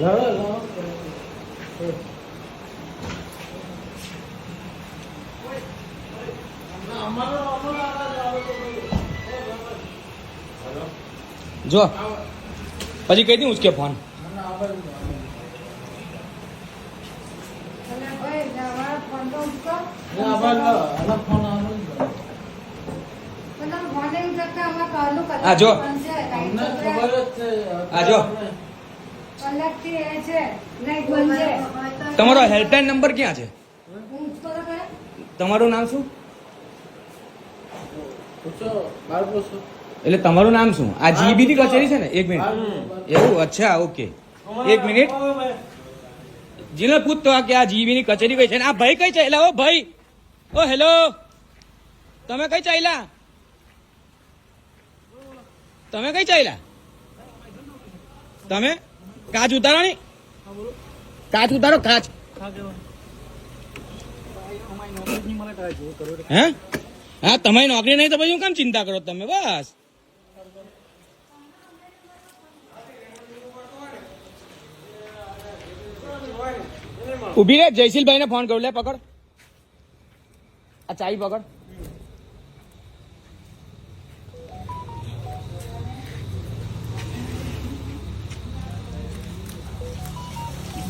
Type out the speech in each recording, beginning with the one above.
જો પછી કઈ દી ઉચકે ફોન હા, જો. હા, જો. એ છે બંધ છે. તમારો હેલ્પલાઇન નંબર ક્યાં છે? તમારું નામ શું. એટલે તમારું નામ શું? આ જીબી ની કચેરી છે ને? એક મિનિટ. એવું? અચ્છા ઓકે. એક મિનિટ. જીને પૂછતો કે આ જીબી ની કચેરી કઈ છે ને? આ ભાઈ કઈ ચાલ્યા ઓ ભાઈ. ઓ હેલો. તમે કઈ ચાલ્યા તમે કઈ ચાલ્યા તમે? કાચ ઉતારો ને. કાચ ઉતારો, કાચ. હે? હા, તમારી નોકરી નહીં તો પછી હું કેમ ચિંતા કરો તમે? બસ. ઊભી રે જયશીલભાઈ ને ફોન કરું. લે, પકડ. આ ચાઈ પકડ.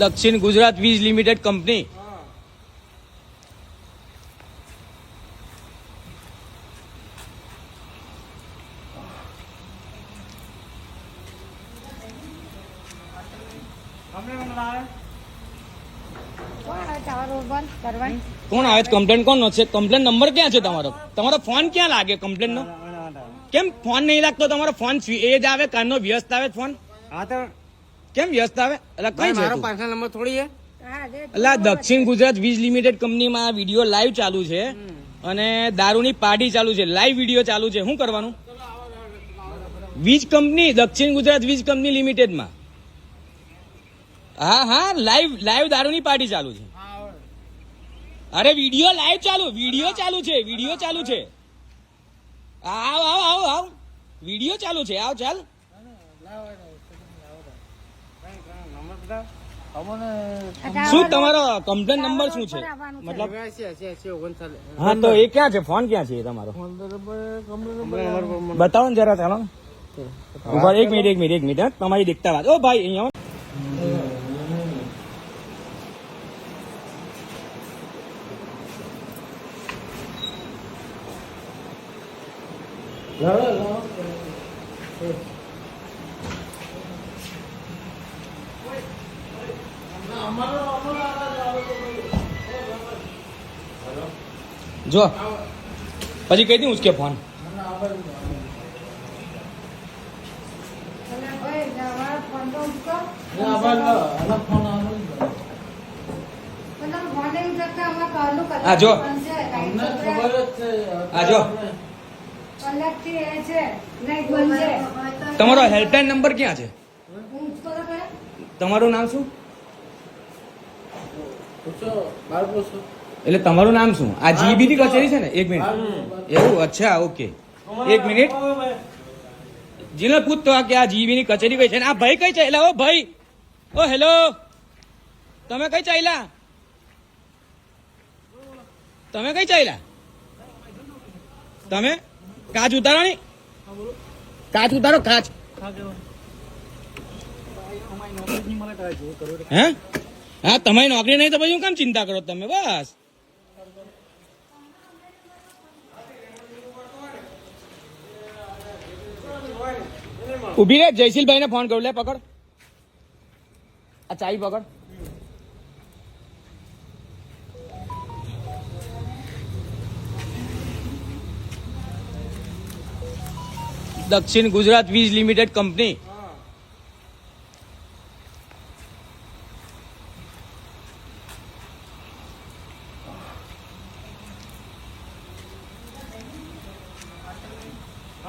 દક્ષિણ ગુજરાત વીજ લિમિટેડ કંપની કોણ આવે તમારો બંધ કરવાની? કોણ આવે? છે કમ્પ્લેન કોણ છે? કમ્પ્લેન નંબર ક્યાં છે તમારો? તમારો ફોન ક્યાં લાગે કમ્પ્લેન નો? કેમ ફોન નહીં લાગતો તમારો? ફોન સ્વી- એ જ આવે કાનનો વ્યસ્ત આવે ફોન હા તો કેમ વ્યસ્ત આવે? એટલે કઈ મારો? પર્સનલ નંબર થોડી છે? એટલે દક્ષિણ ગુજરાત વીજ લિમિટેડ કંપનીમાં આ વીડિયો લાઈવ ચાલુ છે અને દારૂની પાર્ટી ચાલુ છે. લાઈવ વીડિયો ચાલુ છે. શું કરવાનું? વીજ કંપની દક્ષિણ ગુજરાત વીજ કંપની લિમિટેડમાં. હા હા લાઈવ લાઈવ દારૂની પાર્ટી ચાલુ છે. અરે વીડિયો લાઈવ ચાલુ વીડિયો ચાલુ છે વીડિયો ચાલુ છે. આવ આવ આવ આવ. વીડિયો ચાલુ છે. આવ ચાલ. શું તમારો કમ્પ્લેન નંબર શું છે? મતલબ હા તો એ ક્યાં છે? ફોન ક્યાં છે તમારો? બતાવો ને જરા ચાલો. એક મિનિટ એક મિનિટ એક મિનિટ તમારી દેખતા વાત. ઓ ભાઈ અહીંયા No, no, લડો. ના, અમારો અમારો આગળ આવે તો બોલો. જો પછી કઈ દી ઉચકે ફોન મને આવે ને. અને ભાઈ તમારો ફોન તો ઉચકો ના, ભાઈ, ના, આના ફોન આવે ને. પણ તમે ફોન. પછી ઉચકતા અમે કહેલું ફોન હા, જો. જ. હા, જો. તમારો હેલ્પલાઇન નંબર ક્યાં છે? તમારું નામ શું. એટલે તમારું નામ શું? આ જીબી ની કચેરી છે ને? એક મિનિટ. એવું? અચ્છા ઓકે. એક મિનિટ. જીને પૂછતો કે આ જીબી ની કચેરી કઈ છે ને? આ ભાઈ કઈ ચાલ્યા ઓ ભાઈ. ઓ હેલો. તમે કઈ ચાલ્યા તમે કઈ ચાલ્યા તમે? કાચ ઉતારો ની કાચ ઉતારો કાચ. હે? હા, તમારી નોકરી નહીં તો પછી હું કેમ ચિંતા કરો તમે? બસ. ઊભી રે જયશીલભાઈ ને ફોન કરું. લે, પકડ. આ ચાવી પકડ. દક્ષિણ ગુજરાત વીજ લિમિટેડ કંપની.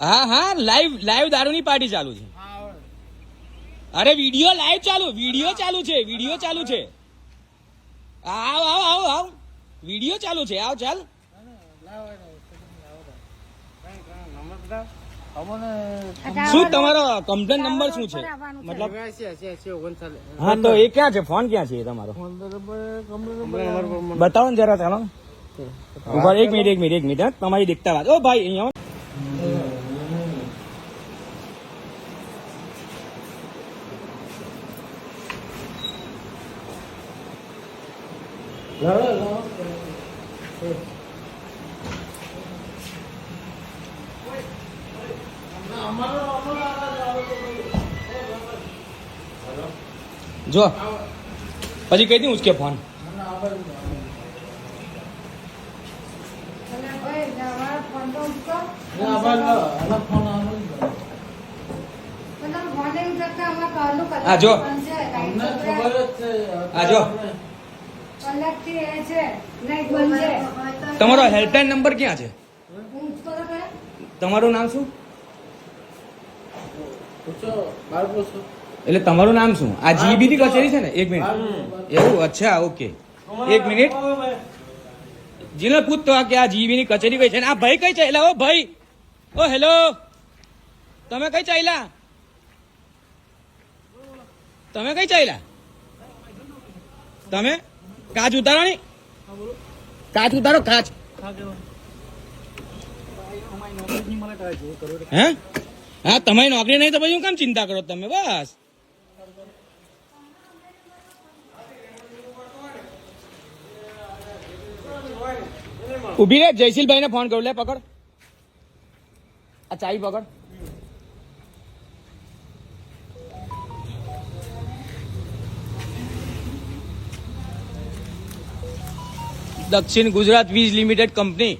હા હા લાઈવ લાઈવ દારૂની પાર્ટી ચાલુ છે. અરે વીડિયો લાઈવ ચાલુ વીડિયો ચાલુ છે વીડિયો ચાલુ છે. આવ આવ આવ આવ. વીડિયો ચાલુ છે આવ ચાલ. શું તમારો કમ્પ્લેન નંબર શું છે? મતલબ હા તો એ ક્યાં છે? ફોન ક્યાં છે તમારો? બતાવો ને જરા ચાલો. એક મિનિટ એક મિનિટ એક મિનિટ તમારી દેખતા વાત. ઓ ભાઈ અહીંયા જો. પછી કહી દઉં ઉસકે ફોન. હા જો ઉચકો. તો જ. તમારો હેલ્પલાઇન નંબર ક્યાં છે? તમારું નામ શું? એટલે તમારું નામ શું? આ જીબી ની કચેરી છે ને? એક મિનિટ. એવું? અચ્છા ઓકે. એક મિનિટ. જીને પૂછતો કે આ જીબી ની કચેરી કઈ છે આ ભાઈ કઈ ચાલ્યા ઓ ભાઈ. ઓ હેલો. તમે કઈ ચાલ્યા? તમે કઈ ચાલ્યા? તમે? કાચ ઉતારો ની. કાચ ઉતારો, કાચ. હે? હા, તમારી નોકરી નહીં તો પછી હું કેમ ચિંતા કરો તમે? બસ. ઊભી રે જયશીલભાઈ ને ફોન કરું. લે, પકડ. આ ચાવી પકડ. દક્ષિણ ગુજરાત વીજ લિમિટેડ કંપની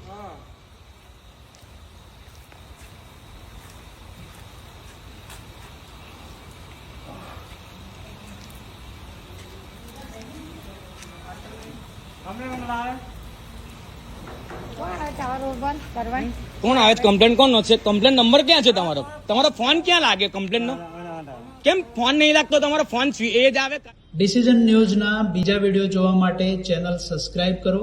કોણ આવે તમારો બંધ કરવા કોણ આવે છે કમ્પ્લેન કોણ છે કમ્પ્લેન નંબર ક્યાં છે તમારો તમારો ફોન ક્યાં લાગે કમ્પ્લેન નો કેમ ફોન નહીં લાગતો તમારો ફોન એ જ આવે ડિસિઝન ન્યૂઝના બીજા વીડિયો જોવા માટે ચેનલ સબસ્ક્રાઇબ કરો